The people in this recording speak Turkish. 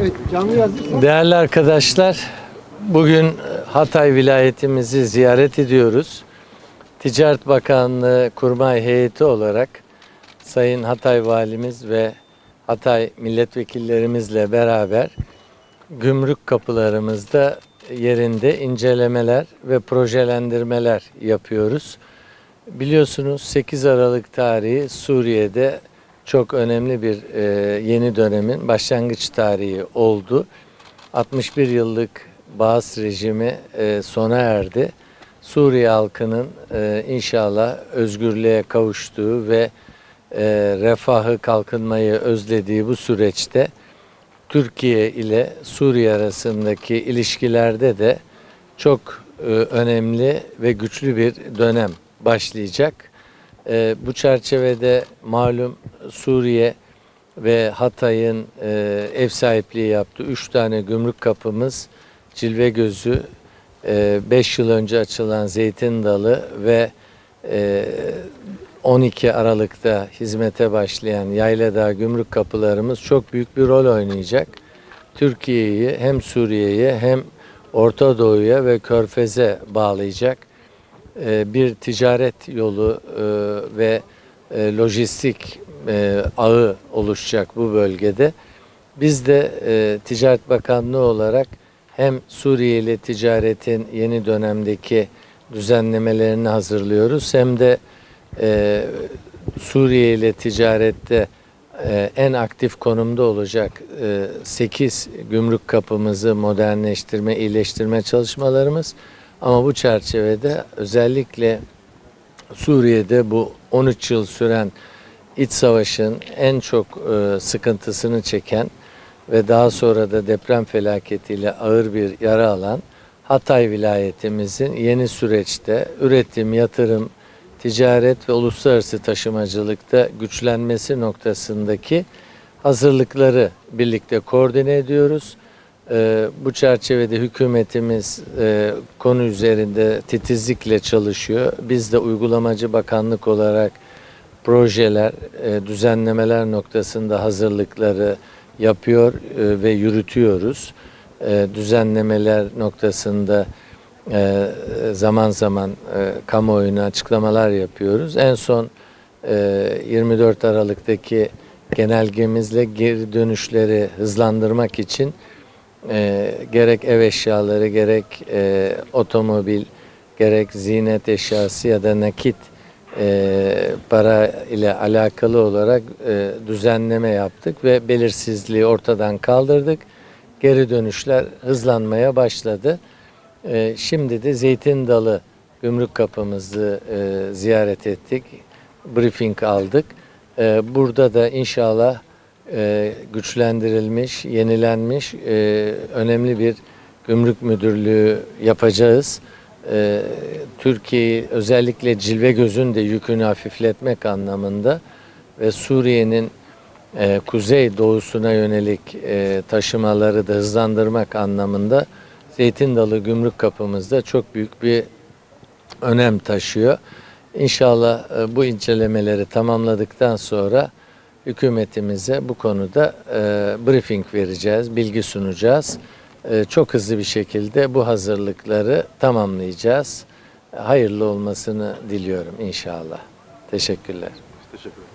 Evet canlı yazırsan Değerli arkadaşlar, bugün Hatay vilayetimizi ziyaret ediyoruz. Ticaret Bakanlığı Kurmay Heyeti olarak Sayın Hatay Valimiz ve Hatay milletvekillerimizle beraber gümrük kapılarımızda yerinde incelemeler ve projelendirmeler yapıyoruz. Biliyorsunuz 8 Aralık tarihi Suriye'de çok önemli bir e, yeni dönemin başlangıç tarihi oldu. 61 yıllık Baas rejimi e, sona erdi. Suriye halkının e, inşallah özgürlüğe kavuştuğu ve e, refahı kalkınmayı özlediği bu süreçte Türkiye ile Suriye arasındaki ilişkilerde de çok e, önemli ve güçlü bir dönem başlayacak. E, bu çerçevede malum Suriye ve Hatay'ın e, ev sahipliği yaptığı üç tane gümrük kapımız Cilve Gözü, 5 yıl önce açılan Zeytin Dalı ve e, 12 Aralık'ta hizmete başlayan Yayladağ gümrük kapılarımız çok büyük bir rol oynayacak. Türkiye'yi hem Suriye'ye hem Orta Doğu'ya ve Körfez'e bağlayacak e, bir ticaret yolu e, ve e, lojistik e, ağı oluşacak bu bölgede. Biz de e, Ticaret Bakanlığı olarak hem Suriye ile ticaretin yeni dönemdeki düzenlemelerini hazırlıyoruz hem de e, Suriye ile ticarette e, en aktif konumda olacak 8 gümrük kapımızı modernleştirme, iyileştirme çalışmalarımız. Ama bu çerçevede özellikle Suriye'de bu 13 yıl süren iç savaşın en çok e, sıkıntısını çeken ve daha sonra da deprem felaketiyle ağır bir yara alan Hatay vilayetimizin yeni süreçte üretim, yatırım, ticaret ve uluslararası taşımacılıkta güçlenmesi noktasındaki hazırlıkları birlikte koordine ediyoruz. Ee, bu çerçevede hükümetimiz e, konu üzerinde titizlikle çalışıyor. Biz de uygulamacı bakanlık olarak projeler, e, düzenlemeler noktasında hazırlıkları yapıyor e, ve yürütüyoruz. E, düzenlemeler noktasında zaman zaman e, kamuoyuna açıklamalar yapıyoruz. En son e, 24 Aralık'taki genelgemizle geri dönüşleri hızlandırmak için gerek ev eşyaları, gerek otomobil, gerek ziynet eşyası ya da nakit e, para ile alakalı olarak e, düzenleme yaptık ve belirsizliği ortadan kaldırdık. Geri dönüşler hızlanmaya başladı. E, şimdi de Zeytin Dalı gümrük kapımızı e, ziyaret ettik. Briefing aldık. E, burada da inşallah e, güçlendirilmiş, yenilenmiş e, önemli bir gümrük müdürlüğü yapacağız. E, Türkiye'yi özellikle cilve gözün de yükünü hafifletmek anlamında ve Suriye'nin e, kuzey doğusuna yönelik e, taşımaları da hızlandırmak anlamında Zeytin Dalı gümrük kapımızda çok büyük bir önem taşıyor. İnşallah e, bu incelemeleri tamamladıktan sonra hükümetimize bu konuda e, briefing vereceğiz, bilgi sunacağız. E, çok hızlı bir şekilde bu hazırlıkları tamamlayacağız. Hayırlı olmasını diliyorum inşallah. Teşekkürler. teşekkür ederim.